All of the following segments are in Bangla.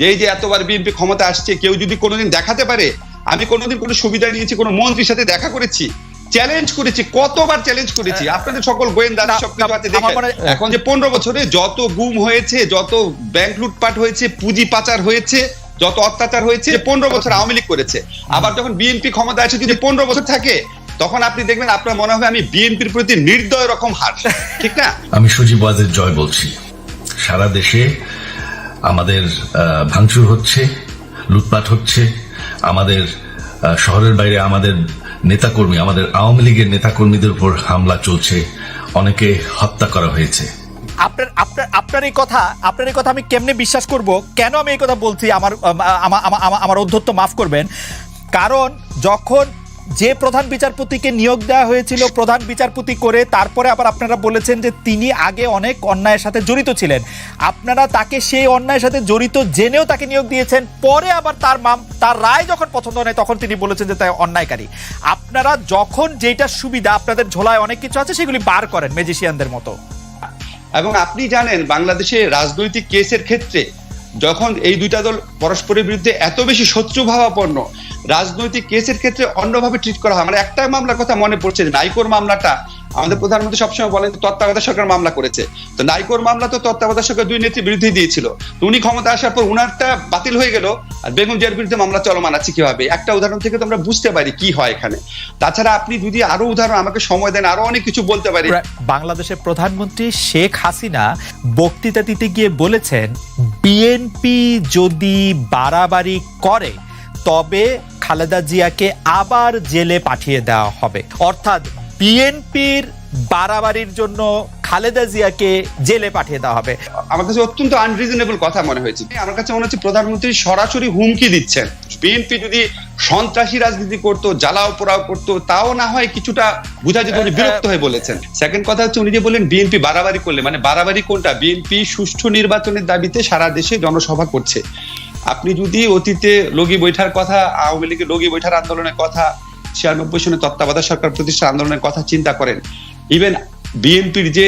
যে এই যে এতবার বিএনপি ক্ষমতা আসছে কেউ যদি কোনোদিন দেখাতে পারে আমি কোনোদিন কোনো সুবিধা নিয়েছি কোনো মন্ত্রীর সাথে দেখা করেছি চ্যালেঞ্জ করেছি কতবার চ্যালেঞ্জ করেছি? আপনাদের সকল গোয়েন্দা আছে এখন যে পনেরো বছরে যত গুম হয়েছে যত ব্যাংক লুটপাট হয়েছে পুঁজি পাচার হয়েছে যত অত্যাচার হয়েছে পনেরো বছর আওয়ামী লীগ করেছে। আবার যখন বিএনপি ক্ষমতা আছে যদি পনেরো বছর থাকে তখন আপনি দেখবেন আপনার মনে হবে আমি বিএনপির প্রতি নির্দয় রকম হার। ঠিক না? আমি সজীব জয় বলছি। সারা দেশে আমাদের ভাঙচুর হচ্ছে, লুটপাট হচ্ছে, আমাদের শহরের বাইরে আমাদের নেতাকর্মী, আমাদের আওয়ামী লীগের নেতাকর্মীদের উপর হামলা চলছে, অনেকে হত্যা করা হয়েছে। আপনার আপনার আপনার এই কথা, আপনার এই কথা আমি কেমনে বিশ্বাস করব? কেন আমি এই কথা বলছি? আমার- আমার অধ্যত্ত মাফ করবেন। কারণ যখন যে প্রধান বিচারপতিকে নিয়োগ দেওয়া হয়েছিল, প্রধান বিচারপতি করে তারপরে আবার আপনারা বলেছেন যে তিনি আগে অনেক অন্যায়ের সাথে জড়িত ছিলেন। আপনারা তাকে সেই অন্যায়ের সাথে জড়িত জেনেও তাকে নিয়োগ দিয়েছেন, পরে আবার তার মাম, তার রায় যখন পছন্দ হয় তখন তিনি বলেছেন যে তাই অন্যায়কারী। আপনারা যখন যেটা সুবিধা, আপনাদের ঝোলায় অনেক কিছু আছে, সেগুলি বার করেন ম্যাজিশিয়ানদের মতো। এবং আপনি জানেন, বাংলাদেশে রাজনৈতিক কেসের ক্ষেত্রে যখন এই দুইটা দল পরস্পরের বিরুদ্ধে এত বেশি শত্রুভাবাপন্ন রাজনৈতিক কেসের ক্ষেত্রে অন্যভাবে ট্রিট করা হয়। আমার একটা মামলার কথা মনে পড়ছে নাইকোর মামলাটা, আমাদের প্রধানমন্ত্রী সবসময় বলেন তত্ত্বাবধায়ক সরকার মামলা করেছে। তো নাইকোর মামলা তো তত্ত্বাবধায়ক সরকার দুই নেত্রী বিরুদ্ধে দিয়েছিল। তো উনি ক্ষমতা আসার পর উনারটা বাতিল হয়ে গেল আর বেগম জিয়ার বিরুদ্ধে মামলা চলমান আছে কীভাবে? একটা উদাহরণ থেকে তো আমরা বুঝতে পারি কি হয় এখানে। তাছাড়া আপনি যদি আরও উদাহরণ আমাকে সময় দেন, আরও অনেক কিছু বলতে পারি। বাংলাদেশের প্রধানমন্ত্রী শেখ হাসিনা বক্তৃতা দিতে গিয়ে বলেছেন বিএনপি যদি বাড়াবাড়ি করে, তবে খালেদা জিয়াকে আবার জেলে পাঠিয়ে দেওয়া হবে। অর্থাৎ বিএনপির বাড়াবাড়ির জন্য খালেদা জিয়াকে জেলে পাঠিয়ে দেওয়া হবে। আমার কাছে অত্যন্ত আনরিজনেবল কথা মনে হয়েছে। আমার কাছে মনে হচ্ছে প্রধানমন্ত্রী সরাসরি হুমকি দিচ্ছেন। বিএনপি যদি সন্ত্রাসী রাজনীতি করতো জ্বালাও পোড়াও করতো তাও না হয় কিছুটা বোঝা যেত উনি বিরক্ত হয়ে বলেছেন। সেকেন্ড কথা হচ্ছে উনি যে বললেন বিএনপি বাড়াবাড়ি করলে মানে বাড়াবাড়ি কোনটা? বিএনপি সুষ্ঠু নির্বাচনের দাবিতে সারা দেশে জনসভা করছে। আপনি যদি অতীতে লগি বৈঠার কথা আওয়ামী লীগের লগি বৈঠার আন্দোলনের কথা ছিয়ানব্বই সনে তত্ত্বাবধায়ক সরকার প্রতিষ্ঠা আন্দোলনের কথা চিন্তা করেন ইভেন বিএনপির যে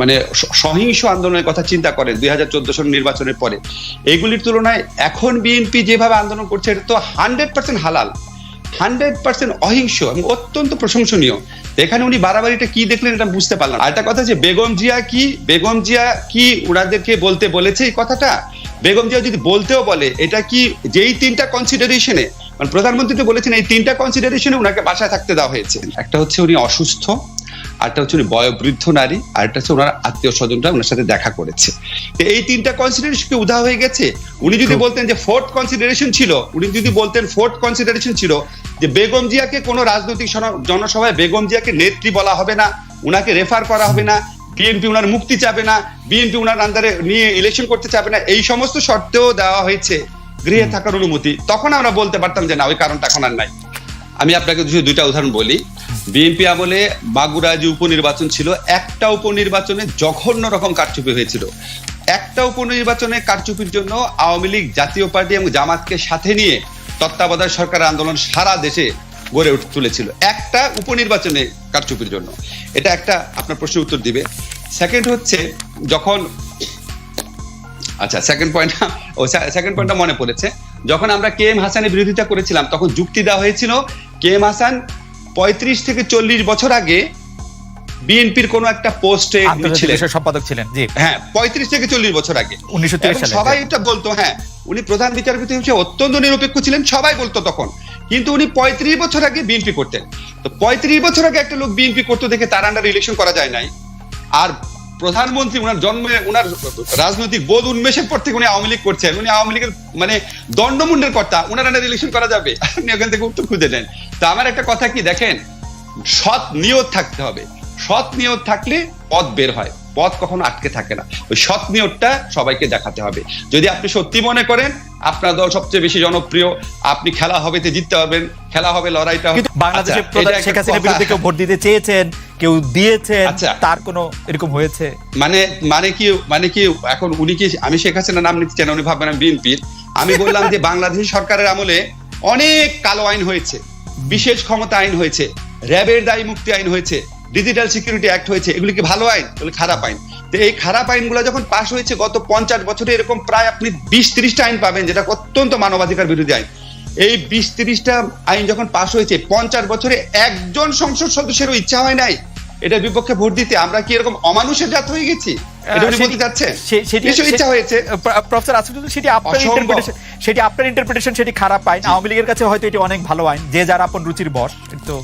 মানে সহিংস আন্দোলনের কথা চিন্তা করেন দুই হাজার চোদ্দ সন নির্বাচনের পরে। এগুলির তুলনায় এখন বিএনপি যেভাবে আন্দোলন করছে, এটা তো হান্ড্রেড পার্সেন্ট হালাল, হান্ড্রেড পার্সেন্ট অহিংস এবং অত্যন্ত প্রশংসনীয়। এখানে উনি বাড়াবাড়িটা কি দেখলেন এটা বুঝতে পারলাম আর একটা কথা যে বেগম জিয়া কি, বেগম জিয়া কি ওনাদেরকে বলতে বলেছে এই কথাটা? বেগম জিয়া যদি বলতেও বলে, এটা কি যেই তিনটা কনসিডারেশনে মানে প্রধানমন্ত্রী তো বলেছেন, এই তিনটা কনসিডারেশনে ওনাকে বাসায় থাকতে দেওয়া হয়েছে। একটা হচ্ছে উনি অসুস্থ আরটা হচ্ছে উনি বয়োবৃদ্ধ নারী আরেকটা হচ্ছে ওনার আত্মীয় স্বজনরা ওনার সাথে দেখা করেছে। তো এই তিনটা কনসিডারেশন কি উধা হয়ে গেছে? উনি যদি বলতেন যে ফোর্থ কনসিডারেশন ছিল উনি যদি বলতেন ফোর্থ কনসিডারেশন ছিল যে বেগম জিয়াকে কোনো রাজনৈতিক জনসভায় বেগম জিয়াকে নেত্রী বলা হবে না উনাকে রেফার করা হবে না বিএনপি উনার মুক্তি চাবে না বিএনপি উনার আন্ডারে নিয়ে ইলেকশন করতে চাবে না এই সমস্ত শর্তেও দেওয়া হয়েছে গৃহে থাকার অনুমতি। তখন আমরা বলতে পারতাম যে না ওই কারণটা এখন আর নাই। আমি আপনাকে দুইটা উদাহরণ বলি। বিএনপি আমলে বাগুড়া যে উপনির্বাচন ছিল, একটা উপনির্বাচনে জঘন্য রকম কারচুপি হয়েছিল। একটা উপনির্বাচনে কারচুপির জন্য আওয়ামী লীগ জাতীয় পার্টি এবং জামাতকে সাথে নিয়ে তত্ত্বাবধায়ক সরকার আন্দোলন সারা দেশে গড়ে উঠে তুলেছিল। একটা উপনির্বাচনে কারচুপির জন্য। এটা একটা আপনার প্রশ্নের উত্তর দিবে। সেকেন্ড হচ্ছে যখন আচ্ছা সেকেন্ড পয়েন্ট ও সেকেন্ড পয়েন্টটা মনে পড়েছে। যখন আমরা কে এম হাসানের বিরোধিতা করেছিলাম, তখন যুক্তি দেওয়া হয়েছিল কে এম হাসান? পঁয়ত্রিশ থেকে চল্লিশ বছর আগে বিএনপির কোন একটা পোস্টে ছিলেন। সম্পাদক ছিলেন জি। হ্যাঁ পঁয়ত্রিশ থেকে চল্লিশ বছর আগে। উনিশশো সালে সবাই এটা বলতো হ্যাঁ উনি প্রধান বিচারপতি হিসেবে অত্যন্ত নিরপেক্ষ ছিলেন সবাই বলতো তখন। কিন্তু উনি পঁয়ত্রিশ বছর আগে বিএনপি করতেন। তো পঁয়ত্রিশ বছর আগে একটা লোক বিএনপি করতে দেখে তার আন্ডার ইলেকশন করা যায় নাই। আর প্রধানমন্ত্রী উনার জন্মে উনার রাজনৈতিক বোধ উন্মেষের পর থেকে উনি আওয়ামী লীগ করছেন। উনি আওয়ামী লীগের মানে দণ্ডমুন্ডের কর্তা উনার আন্ডার ইলেকশন করা যাবে। আপনি ওখান থেকে উত্তর খুঁজে নেন। তো আমার একটা কথা কি দেখেন সৎ নিয়ত থাকতে হবে। সৎ নিয়ত থাকলে পথ বের হয়। পথ কখনো আটকে থাকে না। ওই সৎ নিয়তটা সবাইকে দেখাতে হবে। যদি আপনি সত্যি মনে করেন আপনার দল সবচেয়ে বেশি জনপ্রিয় আপনি খেলা হবে জিততে পারবেন খেলা হবে লড়াইটা হবে। বাংলাদেশের আচ্ছা, শেখ হাসিনার বিরুদ্ধে কেউ ভোট দিতে চেয়েছেন কেউ দিয়েছেন আচ্ছা। তার কোনো এরকম হয়েছে? মানে মানে কি মানে কি এখন উনি কি আমি শেখ হাসিনা নাম নিতে চান উনি ভাববেন আমি বিএনপির আমি বললাম যে বাংলাদেশ সরকারের আমলে অনেক কালো আইন হয়েছে বিশেষ ক্ষমতা আইন হয়েছে র্যাবের দায়ী মুক্তি আইন হয়েছে ডিজিটাল সিকিউরিটি অ্যাক্ট হয়েছে এগুলি কি ভালো আইন? এগুলি খারাপ আইন। তো এই খারাপ আইনগুলো যখন পাশ হয়েছে গত পঞ্চাশ বছরে এরকম প্রায় আপনি বিশ ত্রিশটা আইন পাবেন যেটা অত্যন্ত মানবাধিকার বিরোধী আইন। এই বিশ তিরিশটা আইন যখন পাশ হয়েছে পঞ্চাশ বছরে একজন সংসদ সদস্যেরও ইচ্ছা হয় নাই। এটার বিপক্ষে ভোট দিতে। আমরা কি এরকম অমানুষের জাত হয়ে গেছি? সেটি আপনার ইন্টারপ্রিটেশন সেটি খারাপ আইন। আওয়ামী লীগের কাছে হয়তো এটি অনেক ভালো আইন। যে যার আপন রুচির বস তো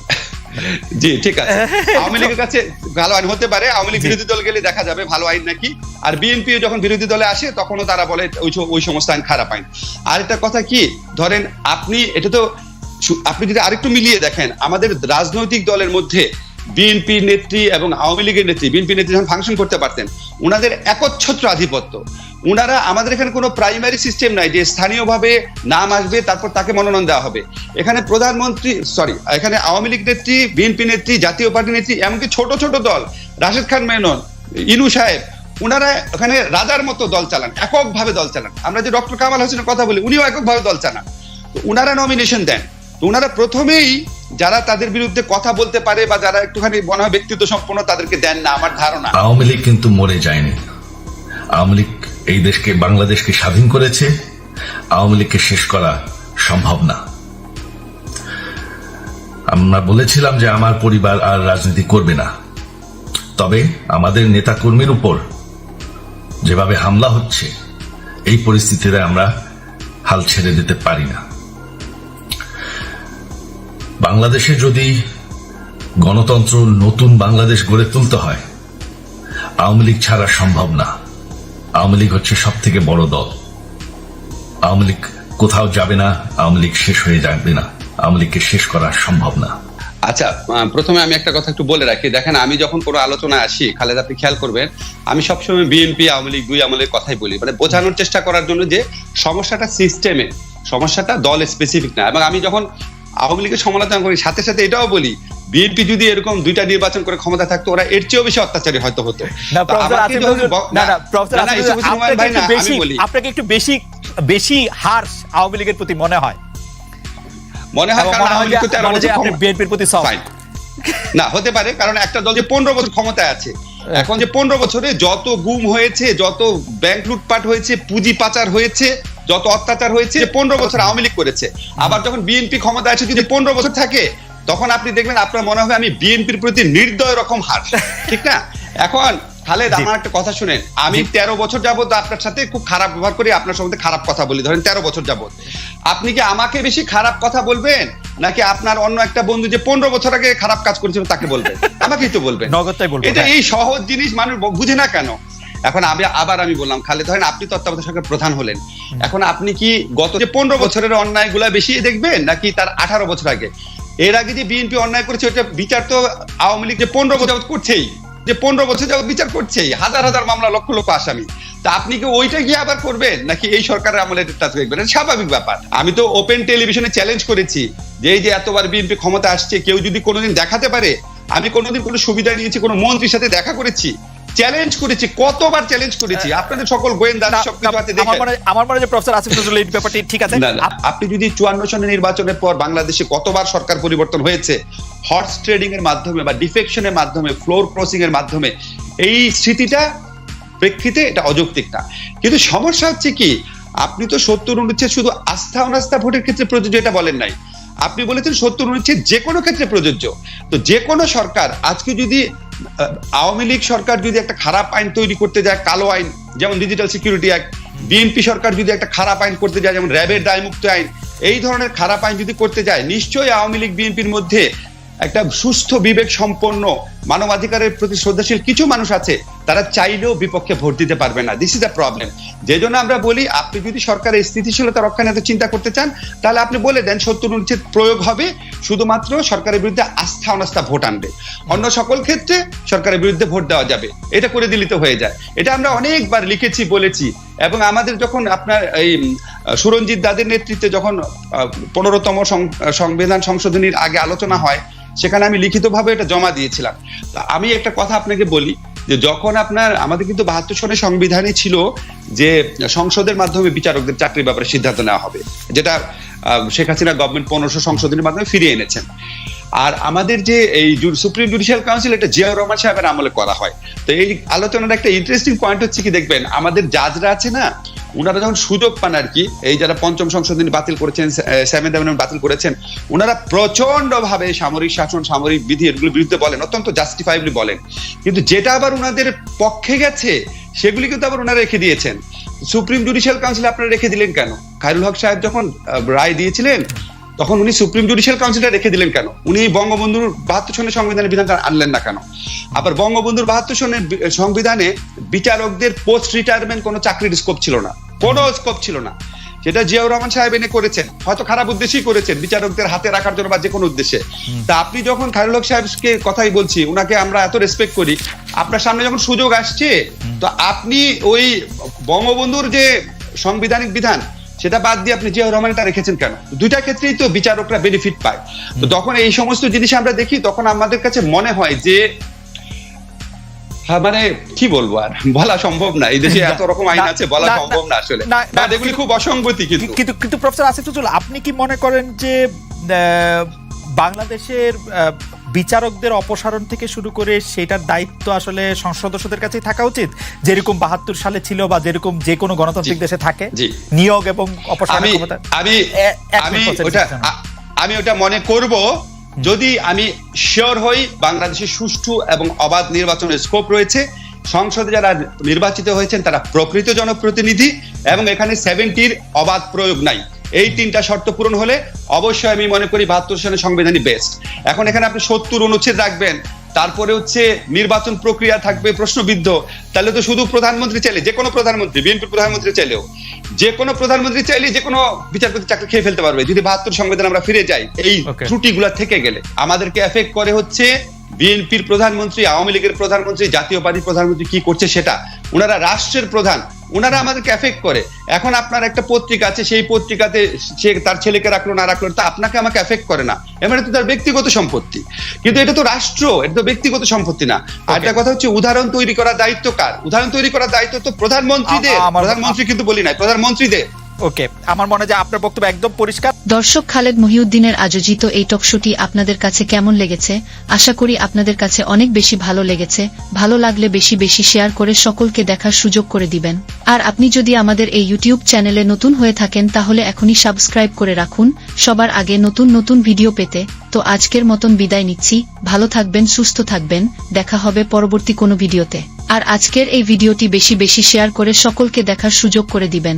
জি ঠিক আছে। আওয়ামী লীগের কাছে ভালো আইন হতে পারে আওয়ামী লীগ বিরোধী দল গেলে দেখা যাবে ভালো আইন নাকি। আর বিএনপি যখন বিরোধী দলে আসে তখনও তারা বলে ওই ওই সমস্ত আইন খারাপ আইন। আর একটা কথা কি ধরেন আপনি এটা তো আপনি যদি আরেকটু মিলিয়ে দেখেন আমাদের রাজনৈতিক দলের মধ্যে বিএনপি নেত্রী এবং আওয়ামী লীগের নেত্রী, বিএনপি নেত্রী যখন ফাংশন করতে পারতেন ওনাদের একচ্ছত্র আধিপত্য। ওনারা আমাদের এখানে কোনো প্রাইমারি সিস্টেম নাই যে স্থানীয়ভাবে নাম আসবে, তারপর তাকে মনোনয়ন দেওয়া হবে। এখানে প্রধানমন্ত্রী সরি এখানে আওয়ামী লীগ নেত্রী, বিএনপি নেত্রী, জাতীয় পার্টি নেত্রী, এমনকি ছোট ছোট দল, রাশেদ খান মেনন, ইনু সাহেব ওনারা ওখানে রাজার মতো দল চালান, এককভাবে দল চালান। আমরা যে ডক্টর কামাল হোসেনের কথা বলি, উনিও এককভাবে দল চালান। ওনারা নমিনেশন দেন। তো ওনারা প্রথমেই যারা তাদের বিরুদ্ধে কথা বলতে পারে বা যারা একটুখানি হয় ব্যক্তিত্ব সম্পন্ন, তাদেরকে দেন না আমার ধারণা। আওয়ামী লীগ কিন্তু মরে যায়নি। আওয়ামী লীগ এই দেশকে, বাংলাদেশকে স্বাধীন করেছে। আওয়ামী লীগকে শেষ করা সম্ভব না। আমরা বলেছিলাম যে আমার পরিবার আর রাজনীতি করবে না। তবে আমাদের নেতাকর্মীর উপর যেভাবে হামলা হচ্ছে, এই পরিস্থিতিতে আমরা হাল ছেড়ে দিতে পারি না। বাংলাদেশে যদি গণতন্ত্র নতুন বাংলাদেশ গড়ে তুলতে হয়, আওয়ামী লীগ ছাড়া সম্ভব না। আওয়ামী লীগ হচ্ছে সব থেকে বড় দল। আওয়ামী লীগ কোথাও যাবে না, আওয়ামী লীগ শেষ হয়ে যাবে না, আওয়ামী লীগকে শেষ করা সম্ভব না। আচ্ছা প্রথমে আমি একটা কথা একটু বলে রাখি। দেখেন, আমি যখন কোনো আলোচনায় আসি, খালেদ, আপনি খেয়াল করবেন, আমি সবসময় বিএনপি আওয়ামী লীগ, দুই আমলের কথাই বলি। মানে বোঝানোর চেষ্টা করার জন্য যে সমস্যাটা সিস্টেমে সমস্যাটা দল স্পেসিফিক না। এবং আমি যখন আওয়ামী লীগের সমালোচনা করি। সাথে সাথে এটাও বলি বিএনপি যদি এরকম দুইটা নির্বাচন করে ক্ষমতা থাকতো ওরা এর চেয়েও বেশি অত্যাচারী হয়তো হতো। আপনাকে একটু বেশি বেশি হার্শ আওয়ামী লীগের প্রতি মনে হয়। মনে হয় কারণ আওয়ামী লীগ আপনি বিএনপির প্রতি Fine. না হতে পারে কারণ একটা দল যে পনেরো বছর ক্ষমতায় আছে এখন যে পনেরো বছরে যত গুম হয়েছে যত ব্যাংক লুটপাট হয়েছে পুঁজি পাচার হয়েছে যত অত্যাচার হয়েছে পনেরো বছর আওয়ামী লীগ করেছে। আবার যখন বিএনপি ক্ষমতায় আছে যদি পনেরো বছর থাকে তখন আপনি দেখবেন আপনার মনে হবে আমি বিএনপির প্রতি নির্দয় রকম হার। ঠিক না? এখন খালেদ আমার একটা কথা শুনেন। আমি তেরো বছর যাবত আপনার সাথে খুব খারাপ ব্যবহার করি আপনার সম্বন্ধে খারাপ কথা বলি। ধরেন তেরো বছর যাবত আপনি কি আমাকে বেশি খারাপ কথা বলবেন? নাকি আপনার অন্য একটা বন্ধু যে পনেরো বছর আগে খারাপ কাজ করেছিল তাকে বলবেন? আমাকেই তো বলবেন। নগদটাই বলব, এটা হ্যাঁ। এই সহজ জিনিস মানুষ বুঝে না কেন? এখন আমি আবার আমি বললাম খালেদ ধরেন আপনি তত্ত্বাবধায়ক সরকার প্রধান হলেন। এখন আপনি কি গত যে পনেরো বছরের অন্যায়গুলা বেশি দেখবেন নাকি তার আঠারো বছর আগে? এর আগে যে বিএনপি অন্যায় করেছে ওটা বিচার তো আওয়ামী লীগ যে পনেরো বছর যাবত করছেই যে পনেরো বছর যাবত বিচার করছেই হাজার হাজার মামলা লক্ষ লক্ষ আসামি। তা আপনি কি ওইটা গিয়ে আবার করবেন নাকি এই সরকারের আমলে এটা দেখবেন স্বাভাবিক ব্যাপার। আমি তো ওপেন টেলিভিশনে চ্যালেঞ্জ করেছি যে এই যে এতবার বিএনপি ক্ষমতা আসছে কেউ যদি কোনোদিন দেখাতে পারে আমি কোনোদিন কোনো সুবিধা নিয়েছি কোনো মন্ত্রীর সাথে দেখা করেছি চ্যালেঞ্জ করেছি কতবার চ্যালেঞ্জ করেছি? আপনাদের সকল গোয়েন্দা না, সবকিছু আছে আমার মনে আমার মনে যে প্রফেসর আসিফ নজরুল এই ব্যাপারটি ঠিক আছে। আপনি যদি চুয়ান্ন সনের নির্বাচনের পর বাংলাদেশে কতবার সরকার পরিবর্তন হয়েছে হর্স ট্রেডিং এর মাধ্যমে বা ডিফেকশনের মাধ্যমে ফ্লোর ক্রসিং এর মাধ্যমে এই স্মৃতিটা প্রেক্ষিতে এটা অযৌক্তিক না। কিন্তু সমস্যা হচ্ছে কি আপনি তো সত্তর অনুচ্ছেদ শুধু আস্থা অনাস্থা ভোটের ক্ষেত্রে প্রযোজ্য এটা বলেন নাই। আপনি বলেছেন সত্তর অনুচ্ছেদ যে কোনো ক্ষেত্রে প্রযোজ্য। তো যে কোনো সরকার আজকে যদি আওয়ামী লীগ সরকার যদি একটা খারাপ আইন তৈরি করতে যায়, কালো আইন, যেমন ডিজিটাল সিকিউরিটি অ্যাক্ট বিএনপি সরকার যদি একটা খারাপ আইন করতে যায়, যেমন র্যাবের দায়মুক্ত আইন, এই ধরনের খারাপ আইন যদি করতে যায়, নিশ্চয়ই আওয়ামী লীগ বিএনপির মধ্যে একটা সুস্থ বিবেক সম্পন্ন মানবাধিকারের প্রতি শ্রদ্ধাশীল কিছু মানুষ আছে, তারা চাইলেও বিপক্ষে ভোট দিতে পারবে না। দিস ইজ দ্য প্রবলেম যে জন্য আমরা বলি, আপনি যদি সরকারের স্থিতিশীলতা রক্ষা নিয়ে চিন্তা করতে চান, তাহলে আপনি বলে দেন সত্তর অনুচ্ছেদ প্রয়োগ হবে, শুধুমাত্র সরকারের বিরুদ্ধে আস্থা অনাস্থা ভোট আনবে। অন্য সকল ক্ষেত্রে সরকারের বিরুদ্ধে ভোট দেওয়া যাবে। এটা করে দিলে তো হয়ে যায়। এটা আমরা অনেকবার লিখেছি, বলেছি, এবং আমাদের যখন আপনার এই সুরঞ্জিত দাদের নেতৃত্বে যখন পনেরোতম সংবিধান সংশোধনীর আগে আলোচনা হয় সেখানে আমি লিখিতভাবে এটা জমা দিয়েছিলাম। আমি একটা কথা আপনাকে বলি, যে যখন আপনার, আমাদের কিন্তু বাহাত্তর সনের সংবিধানে ছিল যে সংসদের মাধ্যমে বিচারকদের চাকরির ব্যাপারে সিদ্ধান্ত নেওয়া হবে, যেটা শেখ হাসিনা গভর্নমেন্ট পনেরোশো সংশোধনীর মাধ্যমে ফিরিয়ে এনেছেন। আর আমাদের যে এই সুপ্রিম জুডিশিয়াল কাউন্সিল, এটা জিয়াউর রহমান সাহেবের আমলে করা হয়। তো এই আলোচনার একটা ইন্টারেস্টিং পয়েন্ট হচ্ছে কি দেখবেন, আমাদের জাজরা আছে না ওনারা যখন সুযোগ পান আর কি, এই যারা পঞ্চম সংশোধনী বাতিল করেছেন সেভেন্থ অ্যামেন্ডমেন্ট বাতিল করেছেন ওনারা প্রচণ্ড ভাবে সামরিক শাসন, সামরিক বিধি এগুলোর বিরুদ্ধে বলেন, অত্যন্ত জাস্টিফাইবলি বলেন। কিন্তু যেটা আবার ওনাদের পক্ষে গেছে, সেগুলি কিন্তু আবার ওনারা রেখে দিয়েছেন। সুপ্রিম জুডিশিয়াল কাউন্সিল আপনারা রেখে দিলেন কেন? খায়রুল হক সাহেব যখন রায় দিয়েছিলেন তখন উনি সুপ্রিম জুডিশিয়াল কাউন্সিলটা রেখে দিলেন কেন? উনি বঙ্গবন্ধুর বাহাত্তর সনের সংবিধানের বিধানটা আনলেন না কেন? আবার বঙ্গবন্ধুর বাহাত্তর সনের সংবিধানে বিচারকদের পোস্ট রিটায়ারমেন্ট কোনো চাকরির স্কোপ ছিল না। কোনো স্কোপ ছিল না। সেটা জিয়াউর রহমান সাহেব এনে করেছেন হয়তো খারাপ উদ্দেশ্যেই করেছেন বিচারকদের হাতে রাখার জন্য বা যে কোনো উদ্দেশ্যে। তা আপনি যখন খায়রুল হক সাহেবকে কথাই বলছি ওনাকে আমরা এত রেসপেক্ট করি আপনার সামনে যখন সুযোগ আসছে তো আপনি ওই বঙ্গবন্ধুর যে সাংবিধানিক বিধান সেটা বাদ দিয়ে আপনি জিয়াউর রহমানটা রেখেছেন কেন? দুইটা ক্ষেত্রেই তো বিচারকরা বেনিফিট পায়। তো তখন এই সমস্ত জিনিস আমরা দেখি তখন আমাদের কাছে মনে হয় যে হ্যাঁ, মানে কি বলব আর? বলা সম্ভব না। এই দেশে এত রকম আইন আছে বলা সম্ভব না আসলে। না, এগুলি খুব অসঙ্গতি কিন্তু। কিন্তু কিন্তু প্রফেসর আসিফুজুল আপনি কি মনে করেন যে আহ, বাংলাদেশের বিচারকদের অপসারণ থেকে শুরু করে সেটার দায়িত্ব আসলে সংসদ সদস্যদের কাছেই থাকা উচিত। যেরকম বাহাত্তর সালে ছিল বা যেরকম যে কোনো গণতান্ত্রিক দেশে থাকে নিয়োগ এবং অপসারণ আমি ক্ষমতা আমি আমি ওটা আমি ওটা মনে করব যদি আমি শিওর হই বাংলাদেশে সুষ্ঠু এবং অবাধ নির্বাচনের স্কোপ রয়েছে সংসদে যারা নির্বাচিত হয়েছেন তারা প্রকৃত জনপ্রতিনিধি এবং এখানে সেভেন্টির অবাধ প্রয়োগ নাই। এই তিনটা শর্ত পূরণ হলে অবশ্যই আমি মনে করি বাহাত্তর সালের সংবিধানই বেস্ট এখন এখানে আপনি সত্তর অনুচ্ছেদ রাখবেন তারপরে হচ্ছে নির্বাচন প্রক্রিয়া থাকবে প্রশ্নবিদ্ধ তাহলে তো শুধু প্রধানমন্ত্রী চাইলে যে কোনো প্রধানমন্ত্রী বিএনপি প্রধানমন্ত্রী চাইলেও যে কোনো প্রধানমন্ত্রী চাইলে যে কোনো বিচারপতি চাকরি খেয়ে ফেলতে পারবে যদি বাহাত্তর সংবিধান আমরা ফিরে যাই এই. ত্রুটিগুলা থেকে গেলে আমাদেরকে এফেক্ট করে হচ্ছে বিএনপির প্রধানমন্ত্রী আওয়ামী লীগের প্রধানমন্ত্রী জাতীয় পার্টির প্রধানমন্ত্রী কি করছে সেটা? ওনারা রাষ্ট্রের প্রধান। ওনারা আমাদেরকে এফেক্ট করে। এখন আপনার একটা পত্রিকা আছে সেই পত্রিকাতে সে তার ছেলেকে রাখল না রাখল তা আপনাকে আমাকে এফেক্ট করে না। এবার তো তার ব্যক্তিগত সম্পত্তি। কিন্তু এটা তো রাষ্ট্র এটা তো ব্যক্তিগত সম্পত্তি না। আর একটা কথা হচ্ছে উদাহরণ তৈরি করার দায়িত্ব কার? উদাহরণ তৈরি করার দায়িত্ব তো প্রধানমন্ত্রীদের। প্রধানমন্ত্রী কিন্তু বলি নাই প্রধানমন্ত্রীদের। ওকে আমার মনে হয় আপনার বক্তব্য একদম পরিষ্কার। দর্শক খালেদ মহিউদ্দিনের আয়োজিত এই টকশোটি আপনাদের কাছে কেমন লেগেছে? আশা করি আপনাদের কাছে অনেক বেশি ভালো লেগেছে। ভালো লাগলে বেশি বেশি শেয়ার করে সকলকে দেখার সুযোগ করে দিবেন। আর আপনি যদি আমাদের এই ইউটিউব চ্যানেলে নতুন হয়ে থাকেন, তাহলে এখনই সাবস্ক্রাইব করে রাখুন। সবার আগে নতুন নতুন ভিডিও পেতে। তো আজকের মতন বিদায় নিচ্ছি। ভালো থাকবেন, সুস্থ থাকবেন। দেখা হবে পরবর্তী কোনো ভিডিওতে আর আজকের এই ভিডিওটি বেশি বেশি শেয়ার করে সকলকে দেখার সুযোগ করে দিবেন।